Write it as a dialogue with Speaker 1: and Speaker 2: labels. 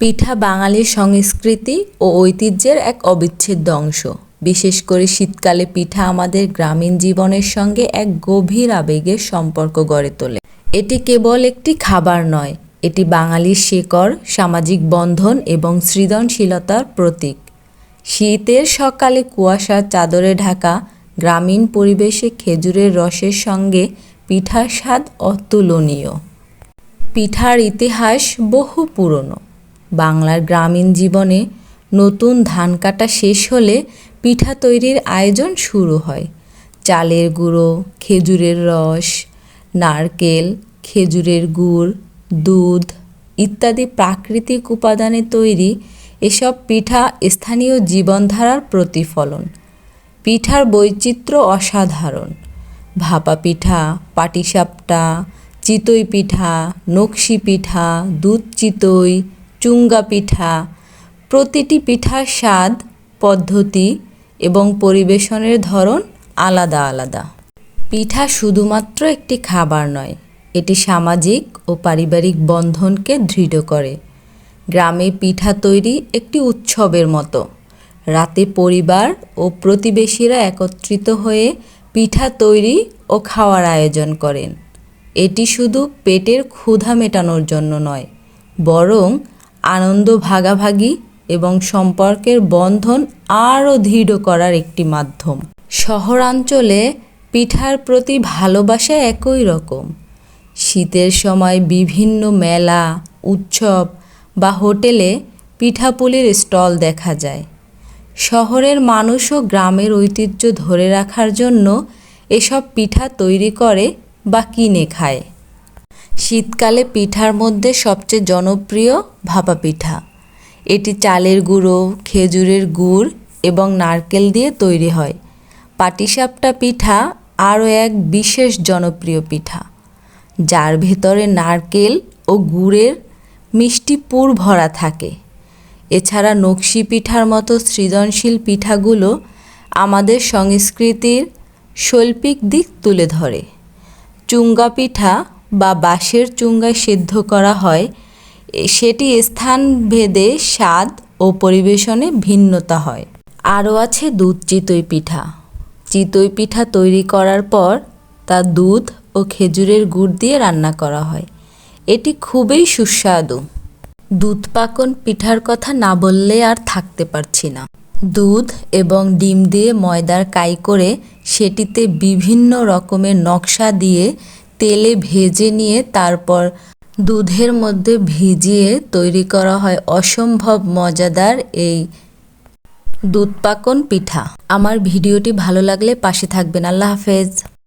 Speaker 1: পিঠা বাঙালির সংস্কৃতি ও ঐতিহ্যের এক অবিচ্ছেদ্য অংশ। বিশেষ করে শীতকালে পিঠা আমাদের গ্রামীণ জীবনের সঙ্গে এক গভীর আবেগের সম্পর্ক গড়ে তোলে। এটি কেবল একটি খাবার নয়, এটি বাঙালির শেকড়, সামাজিক বন্ধন এবং সৃজনশীলতার প্রতীক। শীতের সকালে কুয়াশার চাদরে ঢাকা, গ্রামীণ পরিবেশে খেজুরের রসের সঙ্গে পিঠার স্বাদ অতুলনীয়। পিঠার ইতিহাস বহু পুরনো। বাংলার গ্রামীণ জীবনে নতুন ধান কাটা শেষ হলে পিঠা তৈরির আয়োজন শুরু হয়। চালের গুঁড়ো, খেজুরের রস, নারকেল, খেজুরের গুড়, দুধ ইত্যাদি প্রাকৃতিক উপাদানে তৈরি এসব পিঠা স্থানীয় জীবনধারার প্রতিফলন। পিঠার বৈচিত্র্য অসাধারণ। ভাপা পিঠা, পাটিসাপটা, চিতই পিঠা, নকশি পিঠা, দুধ চিতই চুঙ্গা পিঠা। প্রতিটি পিঠার স্বাদ, পদ্ধতি এবং পরিবেশনের ধরন আলাদা আলাদা। পিঠা শুধুমাত্র একটি খাবার নয়, এটি সামাজিক ও পারিবারিক বন্ধনকে দৃঢ় করে। গ্রামে পিঠা তৈরি একটি উৎসবের মতো। রাতে পরিবার ও প্রতিবেশীরা একত্রিত হয়ে পিঠা তৈরি ও খাওয়ার আয়োজন করেন। এটি শুধু পেটের ক্ষুধা মেটানোর জন্য নয়, বরং আনন্দ ভাগাভাগি এবং সম্পর্কের বন্ধন আরও দৃঢ় করার একটি মাধ্যম। শহরাঞ্চলে পিঠার প্রতি ভালোবাসা একই রকম। শীতের সময় বিভিন্ন মেলা, উৎসব বা হোটেলে পিঠাপুলির স্টল দেখা যায়। শহরের মানুষও গ্রামের ঐতিহ্য ধরে রাখার জন্য এসব পিঠা তৈরি করে বা কিনে খায়। শীতকালে পিঠার মধ্যে সবচেয়ে জনপ্রিয় ভাপা পিঠা এটি চালের গুঁড়ো, খেজুরের গুড় এবং নারকেল দিয়ে তৈরি হয়। পাটিসাপটা পিঠা আরও এক বিশেষ জনপ্রিয় পিঠা, যার ভেতরে নারকেল ও গুড়ের মিষ্টি পুর ভরা থাকে। এছাড়া নকশি পিঠার মতো সৃজনশীল পিঠাগুলো আমাদের সংস্কৃতির শৈল্পিক দিক তুলে ধরে। চুঙ্গা পিঠা বা বাঁশের চুঙ্গায় সিদ্ধ করা হয়, সেটি স্থানভেদে স্বাদ ও পরিবেশনে ভিন্নতা হয়। আরও আছে দুধ চিতই পিঠা। চিতই পিঠা তৈরি করার পর তা দুধ ও খেজুরের গুড় দিয়ে রান্না করা হয়। এটি খুবই সুস্বাদু। দুধ পাকন পিঠার কথা না বললে আর থাকতে পারছি না। দুধ এবং ডিম দিয়ে ময়দার কাই করে সেটিতে বিভিন্ন রকমের নকশা দিয়ে তেলে ভেজে নিয়ে তারপর দুধের মধ্যে ভিজিয়ে তৈরি করা হয় অসম্ভব মজাদার এই দুধ পাকন পিঠা। আমার ভিডিওটি ভালো লাগলে পাশে থাকবেন। আল্লাহ হাফেজ।